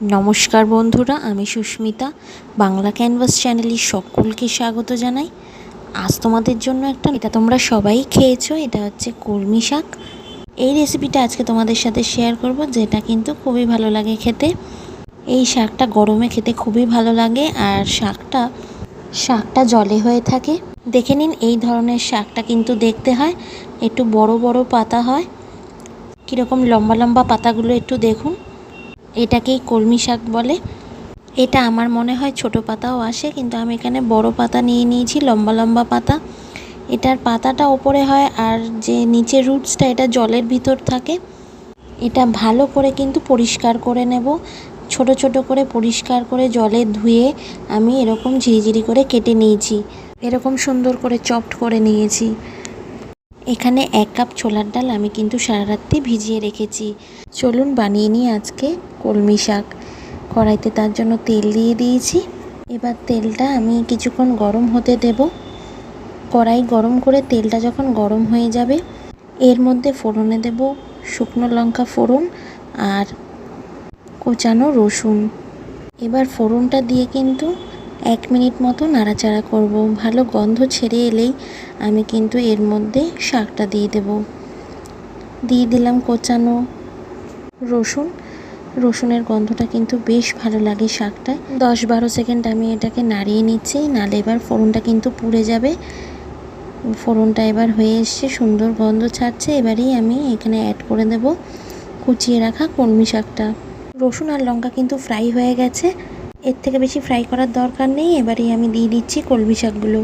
নমস্কার বন্ধুরা, আমি সুস্মিতা। বাংলা ক্যানভাস চ্যানেলের সকলকে স্বাগত জানাই। আজ তোমাদের জন্য একটা এটা তোমরা সবাই খেয়েছো, এটা হচ্ছে কলমি শাক। এই রেসিপিটা আজকে তোমাদের সাথে শেয়ার করব, যেটা কিন্তু খুবই ভালো লাগে খেতে। এই শাকটা গরমে খেতে খুবই ভালো লাগে, আর শাকটা শাকটা জলে হয়ে থাকে। দেখে নিন, এই ধরনের শাকটা কিন্তু দেখতে হয়। একটু বড় বড় পাতা হয়। কীরকম লম্বা লম্বা পাতাগুলো একটু দেখুন। এটাকেই কলমি শাক বলে। এটা আমার মনে হয় ছোট পাতাও আসে, কিন্তু আমি এখানে বড় পাতা নিয়ে নিয়েছি, লম্বা লম্বা পাতা। এটার পাতাটা ওপরে হয় আর যে নিচের রুটসটা এটা জলের ভিতর থাকে। এটা ভালো করে কিন্তু পরিষ্কার করে নেব। ছোট ছোট করে পরিষ্কার করে জলে ধুয়ে আমি এরকম ঝিরিঝিরি করে কেটে নিয়েছি। এরকম সুন্দর করে চপড করে নিয়েছি। এখানে এক কাপ ছোলার ডাল আমি কিন্তু সারা রাত্রি ভিজিয়ে রেখেছি। চলুন বানিয়ে নিই আজকে কলমি শাক। কড়াইতে তার জন্য তেল দিয়ে দিয়েছি। এবার তেলটা আমি কিছুক্ষণ গরম হতে দেব। কড়াই গরম করে তেলটা যখন গরম হয়ে যাবে, এর মধ্যে ফোড়নে দেব শুকনো লঙ্কা ফোড়ন আর কোচানো রসুন। এবার ফোড়নটা দিয়ে কিন্তু এক মিনিট মতো নাড়াচাড়া করব। ভালো গন্ধ ছেড়ে এলেই আমি কিন্তু এর মধ্যে শাকটা দিয়ে দেব। দিয়ে দিলাম কোচানো রসুন। রসুনের গন্ধটা কিন্তু বেশ ভালো লাগে শাকটায়। দশ বারো সেকেন্ড আমি এটাকে নাড়িয়ে নিচ্ছি, নালে এবার ফোড়নটা কিন্তু পুড়ে যাবে। ফোড়নটা এবার হয়ে এসছে, সুন্দর গন্ধ ছাড়ছে। এবারেই আমি এখানে অ্যাড করে দেব কুচিয়ে রাখা কলমি শাকটা। রসুন আর লঙ্কা কিন্তু ফ্রাই হয়ে গেছে। এর থেকে বেশি ফ্রাই করার দরকার নেই। এবারেই আমি দিয়ে দিচ্ছি কলমি শাকগুলো।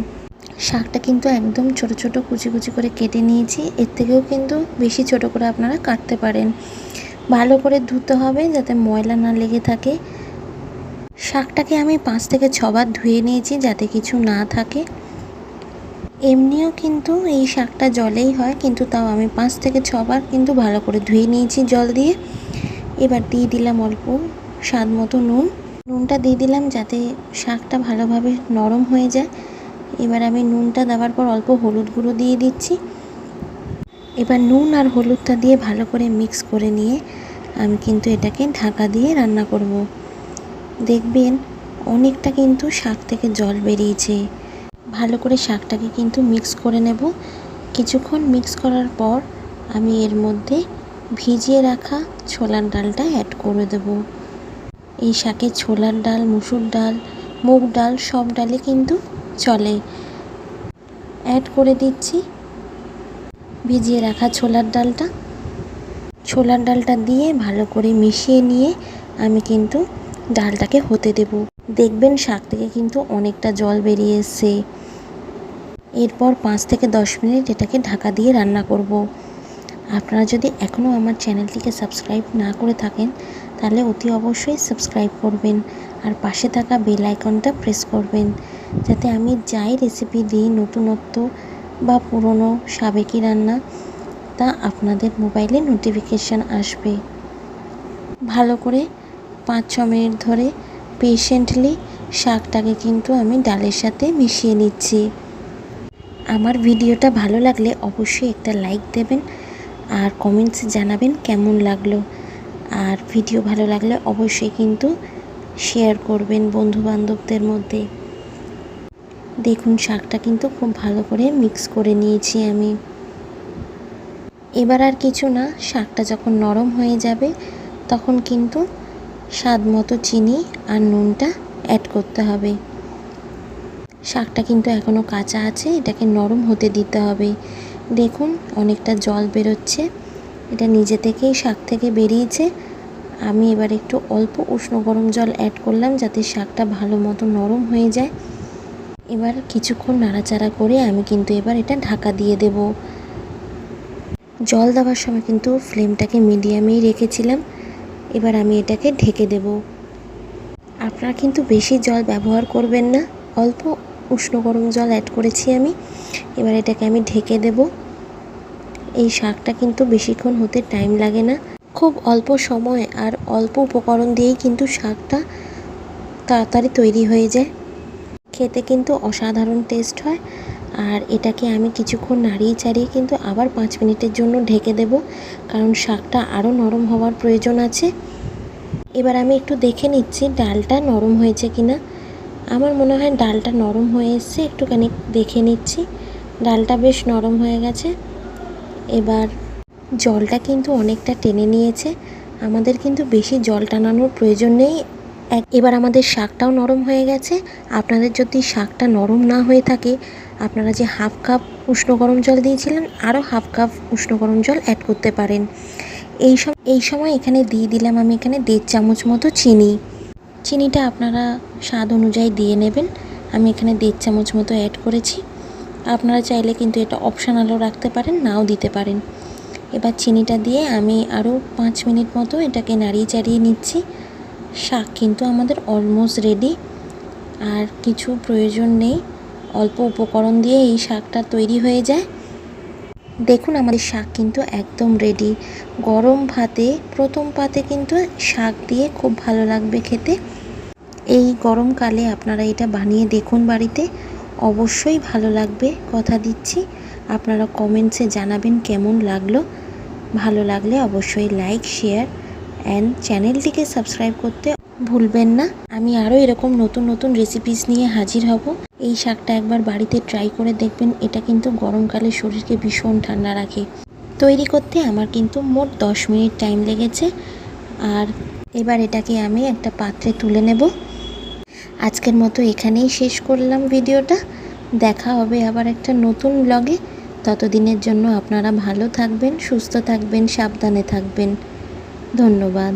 শাকটা কিন্তু একদম ছোট ছোট কুচি কুচি করে কেটে নিয়েছি। এর থেকেও কিন্তু বেশি ছোট করে আপনারা কাটতে পারেন। ভালো করে ধুতে হবে যাতে ময়লা না লেগে থাকে। শাকটাকে আমি পাঁচ থেকে ছবার ধুয়ে নিয়েছি যাতে কিছু না থাকে। এমনিও কিন্তু এই শাকটা জলেই হয়, কিন্তু তাও আমি পাঁচ থেকে ছবার কিন্তু ভালো করে ধুয়ে নিয়েছি জল দিয়ে। এবার দিয়ে দিলাম অল্প স্বাদ মতো নুন। নুনটা দিয়ে দিলাম যাতে শাকটা ভালোভাবে নরম হয়ে যায়। এবার আমি নুনটা দেওয়ার পর অল্প হলুদ গুঁড়ো দিয়ে দিচ্ছি। এবার নুন আর হলুদটা দিয়ে ভালো করে মিক্স করে নিয়ে আমি কিন্তু এটাকে ঢাকা দিয়ে রান্না করব। দেখবেন অনেকটা কিন্তু শাক থেকে জল বেরিয়েছে। ভালো করে শাকটাকে কিন্তু মিক্স করে নেব। কিছুক্ষণ মিক্স করার পর আমি এর মধ্যে ভিজিয়ে রাখা ছোলার ডালটা অ্যাড করে দেব। এই শাকে ছোলার ডাল, মুসুর ডাল, মুগ ডাল সব ডালে কিন্তু চলে। অ্যাড করে দিচ্ছি। ভিজিয়ে রাখা ছোলার ডালটা। ছোলার ডালটা দিয়ে ভালো করে মিশিয়ে নিয়ে আমি কিন্তু ডালটাকে হতে দেব। দেখবেন শাক থেকে কিন্তু অনেকটা জল বেরিয়ে এসছে। এরপর পাঁচ থেকে দশ মিনিট এটাকে ঢাকা দিয়ে রান্না করব। আপনারা যদি এখনও আমার চ্যানেলটিকে সাবস্ক্রাইব না করে থাকেন তাহলে অতি অবশ্যই সাবস্ক্রাইব করবেন আর পাশে থাকা বেল আইকনটা প্রেস করবেন, যাতে আমি যাই রেসিপি দিই নতুনত্ব বা পুরনো সাবেকি রান্না, তা আপনাদের মোবাইলে নোটিফিকেশান আসবে। ভালো করে পাঁচ ছ মিনিট ধরে পেশেন্টলি শাকটাকে কিন্তু আমি ডালের সাথে মিশিয়ে নিচ্ছি। আমার ভিডিওটা ভালো লাগলে অবশ্যই একটা লাইক দেবেন আর কমেন্টসে জানাবেন কেমন লাগল। আর ভিডিও ভালো লাগলে অবশ্যই কিন্তু শেয়ার করবেন বন্ধু বান্ধবদের মধ্যে। দেখুন, শাকটা কিন্তু খুব ভালো করে মিক্স করে নিয়েছি আমি। এবার আর কিছু না, শাকটা যখন নরম হয়ে যাবে, তখন কিন্তু স্বাদ মতো চিনি আর নুনটা অ্যাড করতে হবে। শাকটা কিন্তু এখনও কাঁচা আছে, এটাকে নরম হতে দিতে হবে। দেখুন, অনেকটা জল বেরোচ্ছে। এটা নিজে থেকেই শাক থেকে বেরিয়েছে। আমি এবার একটু অল্প উষ্ণ গরম জল অ্যাড করলাম যাতে শাকটা ভালো মতো নরম হয়ে যায়। এবার কিছুক্ষণ নাড়াচাড়া করে আমি কিন্তু এবার এটা ঢাকা দিয়ে দেব। জল দেওয়ার সময় কিন্তু ফ্লেমটাকে মিডিয়ামেই রেখেছিলাম। এবার আমি এটাকে ঢেকে দেব। আপনারা কিন্তু বেশি জল ব্যবহার করবেন না। অল্প উষ্ণ গরম জল অ্যাড করেছি আমি। এবার এটাকে আমি ঢেকে দেব। এই শাকটা কিন্তু বেশিক্ষণ হতে টাইম লাগে না। খুব অল্প সময় আর অল্প উপকরণ দিয়েই কিন্তু শাকটা তাড়াতাড়ি তৈরি হয়ে যায়। খেতে কিন্তু অসাধারণ টেস্ট হয় আর এটাকে আমি কিছুক্ষণ নাড়িয়ে চাড়িয়ে কিন্তু আবার পাঁচ মিনিটের জন্য ঢেকে দেব, কারণ শাকটা আরও নরম হওয়ার প্রয়োজন আছে। এবার আমি একটু দেখে নিচ্ছি ডালটা নরম হয়েছে কিনা। আমার মনে হয় ডালটা নরম হয়ে এসছে, একটুখানি দেখে নিচ্ছি। ডালটা বেশ নরম হয়ে গেছে। এবার জলটা কিন্তু অনেকটা টেনে নিয়েছে। আমাদের কিন্তু বেশি জল টানানোর প্রয়োজন নেই। এবার আমাদের শাকটাও নরম হয়ে গেছে। আপনাদের যদি শাকটা নরম না হয়ে থাকে, আপনারা যে হাফ কাপ উষ্ণ গরম জল দিয়েছিলেন, আরও হাফ কাপ উষ্ণ গরম জল অ্যাড করতে পারেন। এই সম এই সময় এখানে দিয়ে দিলাম আমি এখানে দেড় চামচ মতো চিনি। চিনিটা আপনারা স্বাদ অনুযায়ী দিয়ে নেবেন। আমি এখানে দেড় চামচ মতো অ্যাড করেছি। আপনারা চাইলে কিন্তু এটা অপশনালও রাখতে পারেন, নাও দিতে পারেন। এবার চিনিটা দিয়ে আমি আরও পাঁচ মিনিট মতো এটাকে নাড়িয়ে চাড়িয়ে নিচ্ছি। শাক কিন্তু আমাদের অলমোস্ট রেডি আর কিছু প্রয়োজন নেই, অল্প উপকরণ দিয়ে এই শাকটা তৈরি হয়ে যায়। দেখুন আমাদের শাক কিন্তু একদম রেডি গরম ভাতে, প্রথম পাতে কিন্তু শাক দিয়ে খুব ভালো লাগবে খেতে। এই গরমকালে আপনারা এটা বানিয়ে দেখুন বাড়িতে। অবশ্যই ভালো লাগবে কথা দিচ্ছি। আপনারা কমেন্টসে জানাবেন কেমন লাগল। ভালো লাগলে অবশ্যই লাইক শেয়ার অ্যান্ড চ্যানেলটিকে সাবস্ক্রাইব করতে ভুলবেন না। আমি আরও এরকম নতুন নতুন রেসিপিস নিয়ে হাজির হব। এই শাকটা একবার বাড়িতে ট্রাই করে দেখবেন, এটা কিন্তু গরমকালে শরীরকে ভীষণ ঠান্ডা রাখে। তৈরি করতে আমার কিন্তু মোট দশ মিনিট টাইম লেগেছে। আর এবার এটাকে আমি একটা পাত্রে তুলে নেব। আজকের মতো এখানেই শেষ করলাম ভিডিওটা। দেখা হবে আবার একটা নতুন ব্লগে ততদিনের জন্য আপনারা ভালো থাকবেন, সুস্থ থাকবেন, সাবধানে থাকবেন। ধন্যবাদ।